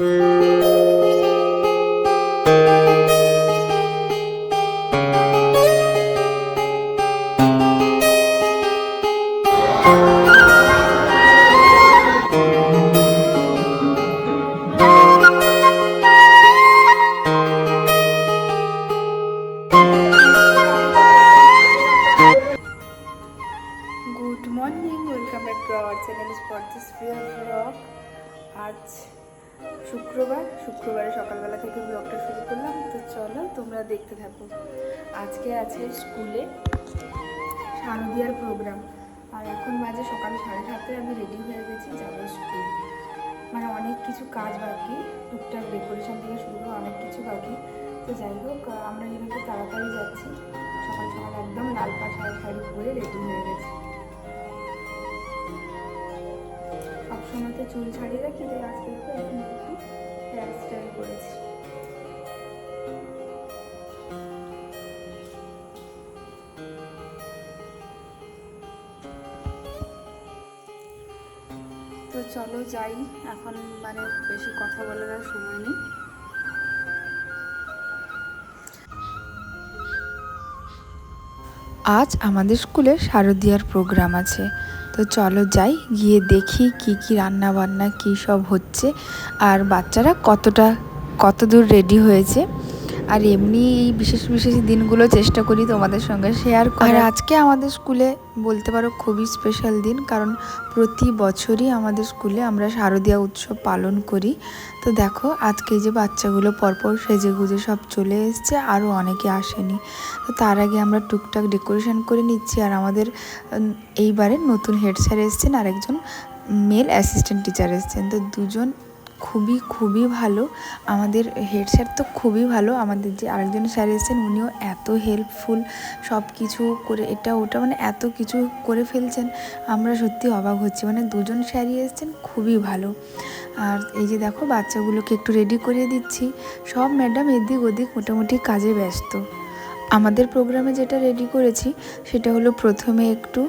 Good morning welcome back to our channel blog আজ শুক্রবার, শুক্রবারে সকালবেলা থেকে ব্লগটা শুরু করলাম। তো চলো তোমরা দেখতে থাকো। আজকে আছে স্কুলে শারদীয়ার প্রোগ্রাম আর এখন বাজে সকাল সাড়ে সাতটায় আমি রেডি হয়ে গেছি যাব স্কুল। মানে অনেক কিছু কাজ বাকি, টুকটাক ডেকোরেশন থেকে শুরু করে অনেক কিছু বাকি। তো যাই হোক, আমরা যেহেতু তাড়াতাড়ি যাচ্ছি। সকাল সকাল একদম লাল পা শাড়ি শাড়ি পরে রেডি হয়ে গেছি। সবসময় চুল ছাড়িয়ে রাখি, তাই আজকে দেখো এখন একটু হেয়ার স্টাইল করেছি। তো চলো যাই, এখন মানে বেশি কথা বলার আর সময় নেই। আজ আমাদের স্কুলে শারদীয়ার প্রোগ্রাম আছে। তো চলো যাই, গিয়ে দেখি কি কি রান্না বান্না কী সব হচ্ছে। আর বাচ্চারা কতটা কত দূর রেডি হয়েছে। আর এমনি এই বিশেষ বিশেষ দিনগুলো চেষ্টা করি তোমাদের সঙ্গে শেয়ার করার। আর আজকে আমাদের স্কুলে বলতে পারো খুবই স্পেশাল দিন কারণ প্রতি বছরই আমাদের স্কুলে আমরা শারদীয়া উৎসব পালন করি। তো দেখো আজকে যে বাচ্চাগুলো পরপর সেজে গুজে সব চলে এসছে আরও অনেকে আসেনি। তো তার আগে আমরা টুকটাক ডেকোরেশন করে নিচ্ছি আর আমাদের এইবারে নতুন হেড স্যার এসছেন আর একজন মেল অ্যাসিস্ট্যান্ট টিচার এসছেন। তো দুজন খুবই খুবই ভালো। আমাদের হেড স্যার তো খুবই ভালো। আমাদের যে আরেকজন স্যার এসেছেন, উনিও এত হেল্পফুল সব কিছু করে এটা, ওটা মানে এত কিছু করে ফেলছেন, আমরা সত্যি অবাক হচ্ছি। মানে দুজন স্যারই এসেছেন, খুবই ভালো। আর এই যে দেখো, বাচ্চাগুলোকে একটু রেডি করিয়ে দিচ্ছি। সব ম্যাডাম এদিক ওদিক মোটামুটি কাজে ব্যস্ত। আমাদের প্রোগ্রামে যেটা রেডি করেছি সেটা হলো প্রথমে একটু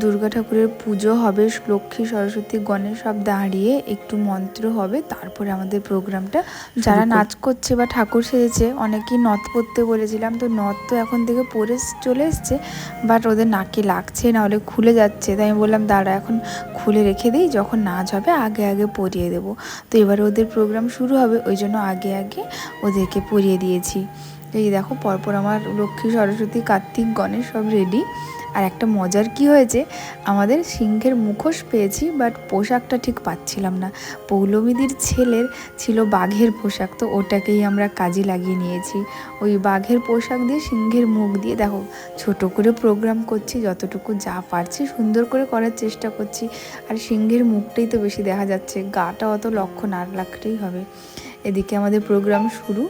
দুর্গা ঠাকুরের পুজো হবে লক্ষ্মী সরস্বতী গণেশ সব দাঁড়িয়ে একটু মন্ত্র হবে তারপরে আমাদের প্রোগ্রামটা। যারা নাচ করছে বা ঠাকুর সেজেছে অনেকেই নথ পরতে বলেছিলাম তো নথ তো এখন থেকে পরে চলে এসছে বাট ওদের নাকে লাগছে না হলে খুলে যাচ্ছে তাই আমি বললাম দাঁড়া এখন খুলে রেখে দিই যখন নাচ হবে আগে আগে পরিয়ে দেবো। তো এবারে ওদের প্রোগ্রাম শুরু হবে ওই জন্য আগে আগে ওদেরকে পরিয়ে দিয়েছি। এই দেখো, পরপর আমার লক্ষ্মী, সরস্বতী, কার্তিক, গণেশ সব রেডি আর একটা মজার কি হয়েছে, আমাদের সিংহের মুখোশ পেয়েছি বাট পোশাকটা ঠিক পাচ্ছিলাম না। পৌলমীদির ছেলের ছিল বাঘের পোশাক, তো ওটাকেই আমরা কাজে লাগিয়ে নিয়েছি। ওই বাঘের পোশাক দিয়ে, সিংহের মুখ দিয়ে, দেখো, ছোট করে প্রোগ্রাম করছি, যতটুকু যা পারছি, সুন্দর করে করার চেষ্টা করছি। আর সিংহের মুখটাই তো বেশি দেখা যাচ্ছে, গাটা অত লক্ষ্য না রাখলেই হবে। এদিকে আমাদের প্রোগ্রাম শুরু।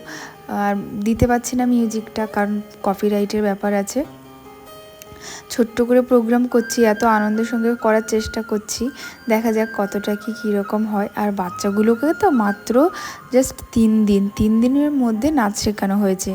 আর দিতে পারছি না মিউজিকটা কারণ কপিরাইটের ব্যাপার আছে। ছোট্ট করে প্রোগ্রাম করছি, এত আনন্দের সঙ্গে করার চেষ্টা করছি। দেখা যাক কতটা কি কীরকম হয়। আর বাচ্চাগুলোকে তো মাত্র জাস্ট তিন দিন, তিন দিনের মধ্যে নাচ শেখানো হয়েছে।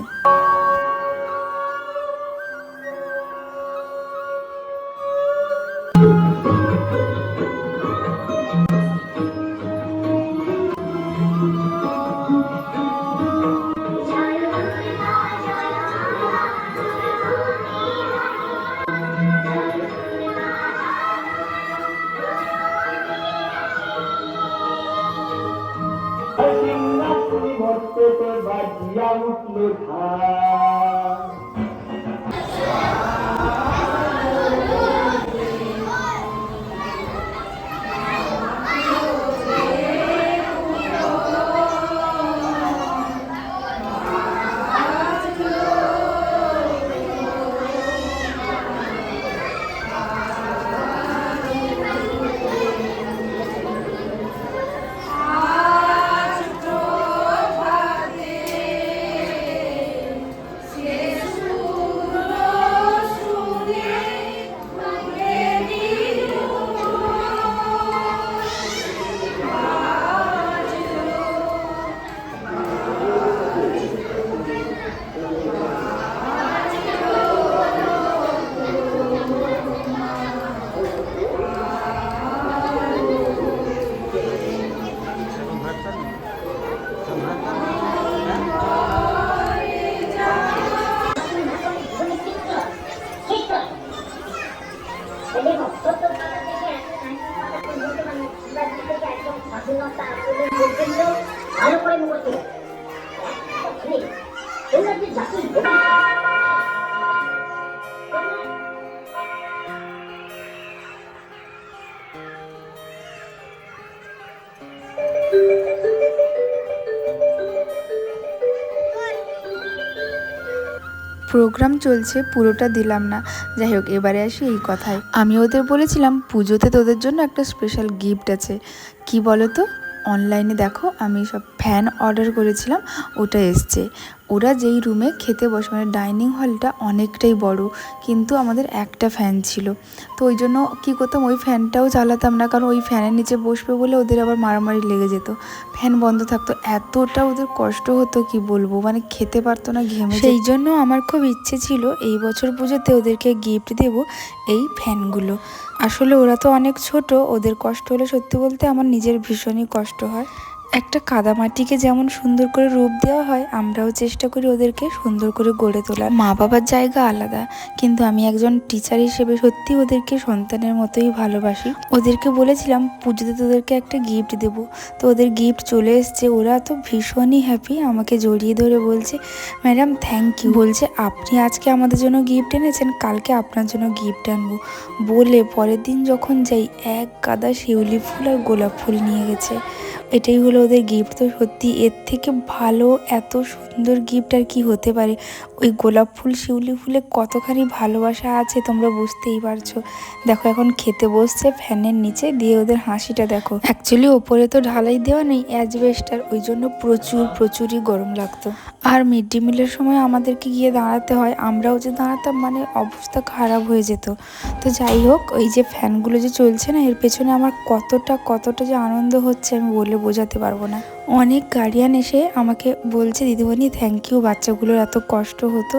প্রোগ্রাম চলছে, পুরোটা দিলাম না। যাই হোক, এবারে আসি এই কথায়। আমি ওদের বলেছিলাম, পুজোতে তোদের জন্য একটা স্পেশাল গিফট আছে। কি বলো তো অনলাইনে দেখো, আমি সব ফ্যান অর্ডার করেছিলাম, ওটা এসছে। ওরা যেই রুমে খেতে বসে মানে ডাইনিং হলটা অনেকটাই বড়, কিন্তু আমাদের একটা ফ্যান ছিল। তো ওই জন্য কী করতাম, ওই ফ্যানটাও চালাতাম না, কারণ ওই ফ্যানের নিচে বসবে বলে ওদের আবার মারামারি লেগে যেত। ফ্যান বন্ধ থাকতো, এতটা ওদের কষ্ট হতো, কি বলব? মানে খেতে পারতো না, ঘেমে সেই জন্য আমার খুব ইচ্ছে ছিল, এই বছর পুজোতে ওদেরকে গিফট দেব এই ফ্যানগুলো আসলে ওরা তো অনেক ছোট, ওদের কষ্ট হলে সত্যি বলতে আমার নিজের ভীষণই কষ্ট হয়। একটা কাদামাটিকে যেমন সুন্দর করে রূপ দেওয়া হয়, আমরাও চেষ্টা করি ওদেরকে সুন্দর করে গড়ে তোলার। মা বাবার জায়গা আলাদা, কিন্তু আমি একজন টিচার হিসেবে সত্যি ওদেরকে সন্তানের মতোই ভালোবাসি। ওদেরকে বলেছিলাম, পুজোতে তোদেরকে একটা গিফট দেব। তো ওদের গিফট চলে এসছে। ওরা তো ভীষণই হ্যাপি আমাকে জড়িয়ে ধরে বলছে ম্যাডাম থ্যাংক ইউ বলছে, আপনি আজকে আমাদের জন্য গিফট এনেছেন, কালকে আপনার জন্য গিফট আনব। বলে পরের দিন যখন যাই, এক গাদা শিউলি ফুল আর গোলাপ ফুল নিয়ে গেছে। এটাই হলো ওদের গিফট তো সত্যি এর থেকে ভালো এত সুন্দর গিফট আর কি হতে পারে? ওই গোলাপ ফুল, শিউলি ফুলে কতখানি ভালোবাসা আছে তোমরা বুঝতেই পারছ। দেখো এখন খেতে বসছে ফ্যানের নিচে, দিয়ে ওদের হাসিটা দেখো। অ্যাকচুয়ালি ওপরে তো ঢালাই দেওয়া নেই অ্যাজবেস্টার ওই জন্য প্রচুর, প্রচুরই গরম লাগতো। আর মিড ডে মিলের সময় আমাদেরকে গিয়ে দাঁড়াতে হয়। আমরাও যে দাঁড়াতাম মানে অবস্থা খারাপ হয়ে যেত। তো যাই হোক, ওই যে ফ্যানগুলো যে চলছে না, এর পেছনে আমার কতটা কতটা যে আনন্দ হচ্ছে আমি বলে বোঝাতে পারব না। অনেক গার্ডিয়ান এসে আমাকে বলছে, দিদিমণি থ্যাংক ইউ বাচ্চাগুলোর এত কষ্ট হতো।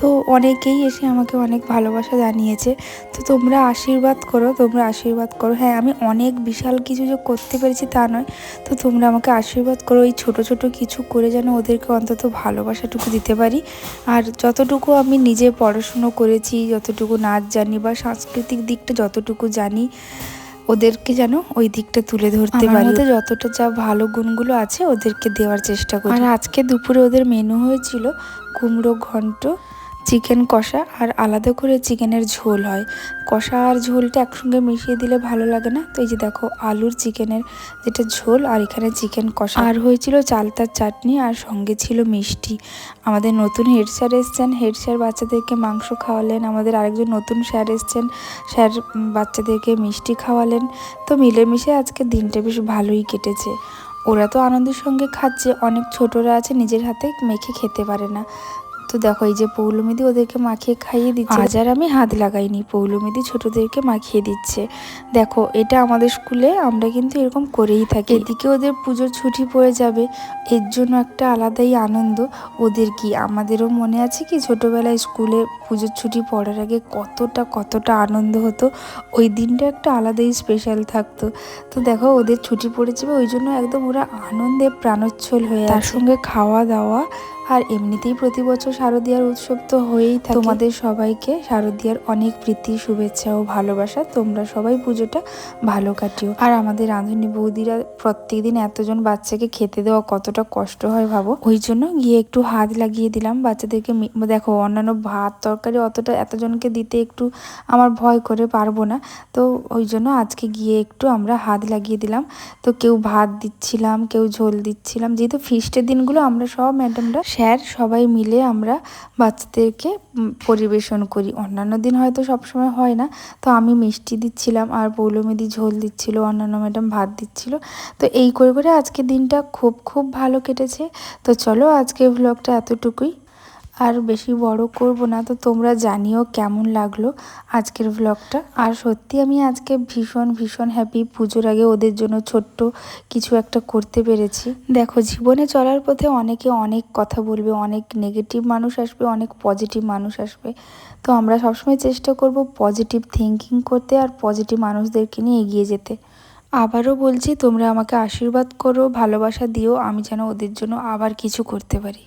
তো অনেকেই এসে আমাকে অনেক ভালোবাসা জানিয়েছে। তো তোমরা আশীর্বাদ করো, তোমরা আশীর্বাদ করো। হ্যাঁ আমি অনেক বিশাল কিছু যে করতে পেরেছি তা নয়। তো তোমরা আমাকে আশীর্বাদ করো, এই ছোট ছোট কিছু করে যেন ওদেরকে অন্তত ভালোবাসাটুকু দিতে পারি। আর যতটুকু আমি নিজে পড়াশুনো করেছি, যতটুকু নাচ জানি বা সাংস্কৃতিক দিকটা যতটুকু জানি ওদেরকে যেন ওই দিকটা তুলে ধরতে পারি। তো যতটা যা ভালো গুণগুলো আছে ওদেরকে দেওয়ার চেষ্টা করি। আর আজকে দুপুরে ওদের মেনু হয়েছিল কুমড়ো ঘন্ট চিকেন কষা আর আলাদা করে চিকেনের ঝোল হয়। কষা আর ঝোলটা একসঙ্গে মিশিয়ে দিলে ভালো লাগে না? তো এই যে দেখো, আলুর চিকেনের যেটা ঝোল আর এখানে চিকেন কষা। আর হয়েছিল চালতার চাটনি আর সঙ্গে ছিল মিষ্টি। আমাদের নতুন হেড স্যার এসছেন। হেড স্যার বাচ্চাদেরকে মাংস খাওয়ালেন। আমাদের আরেকজন নতুন স্যার এসছেন। স্যার বাচ্চাদেরকে মিষ্টি খাওয়ালেন। তো মিলেমিশে আজকে দিনটা বেশ ভালোই কেটেছে। ওরা তো আনন্দের সঙ্গে খাচ্ছে। অনেক ছোটরা আছে, নিজের হাতে মেখে খেতে পারে না। তো দেখো এই যে পৌলমিদি ওদেরকে মাখিয়ে খাইয়ে দিচ্ছে। আজ আর আমি হাত লাগাইনি পৌলমিদি ছোটদেরকে মাখিয়ে দিচ্ছে। দেখো এটা আমাদের স্কুলে আমরা কিন্তু এরকম করেই থাকি। এদিকে ওদের পুজোর ছুটি পড়ে যাবে এর জন্য একটা আলাদাই আনন্দ। ওদের কি আমাদেরও মনে আছে কি ছোটবেলায় স্কুলে পুজোর ছুটি পড়ার আগে কতটা কতটা আনন্দ হতো? ওই দিনটা একটা আলাদাই স্পেশাল থাকতো। তো দেখো ওদের ছুটি পড়ে যাবে ওই জন্য একদম ওরা আনন্দে প্রাণোচ্ছল হয়ে তার সঙ্গে খাওয়া দাওয়া আর এমনিতেই প্রতি বছর শারদীয়ার উৎসব তো হয়েই থাকে। তোমাদের সবাইকে শারদীয়ার অনেক প্রীতি, শুভেচ্ছা ও ভালোবাসা। তোমরা সবাই পুজোটা ভালো কাটিও। আর আমাদের রাঁধুনি বৌদিরা প্রত্যেকদিন এতজন বাচ্চাকে খেতে দেওয়া কতটা কষ্ট হয় ভাবো। ওই জন্য গিয়ে একটু হাত লাগিয়ে দিলাম বাচ্চাদেরকে দেখো, অন্যান্য ভাত, তরকারি অতটা এতজনকে দিতে একটু আমার ভয় করে পারব না। তো ওই জন্য আজকে গিয়ে একটু আমরা হাত লাগিয়ে দিলাম। তো কেউ ভাত দিচ্ছিলাম, কেউ ঝোল দিচ্ছিলাম। যেহেতু ফিস্টের দিনগুলো আমরা সব ম্যাডামরা স্যার, সবাই মিলে আমরা বাচ্চাদেরকে পরিবেশন করি। অন্যান্য দিন হয়তো সবসময় হয় না। তো আমি মিষ্টি দিচ্ছিলাম আর পৌলমেদি ঝোল দিচ্ছিল, অন্যান্য ম্যাডাম ভাত দিচ্ছিল। তো এই করে করে আজকে দিনটা খুব খুব ভালো কেটেছে। তো চলো আজকে ভ্লগটা এতটুকুই। আর বেশি বড় করব না, তো তোমরা জানিও কেমন লাগল আজকের ভ্লগটা আর সত্যি আমি আজকে ভীষণ ভীষণ হ্যাপি পুজোর আগে ওদের জন্য ছোট্ট কিছু একটা করতে পেরেছি। দেখো, জীবনে চলার পথে অনেকে অনেক কথা বলবে, অনেক নেগেটিভ মানুষ আসবে, অনেক পজিটিভ মানুষ আসবে। তো আমরা সবসময় চেষ্টা করব পজিটিভ থিঙ্কিং করতে আর পজিটিভ মানুষদেরকে নিয়ে এগিয়ে যেতে। আবারও বলছি, তোমরা আমাকে আশীর্বাদ করো, ভালোবাসা দিও, আমি যেন ওদের জন্য আবার কিছু করতে পারি।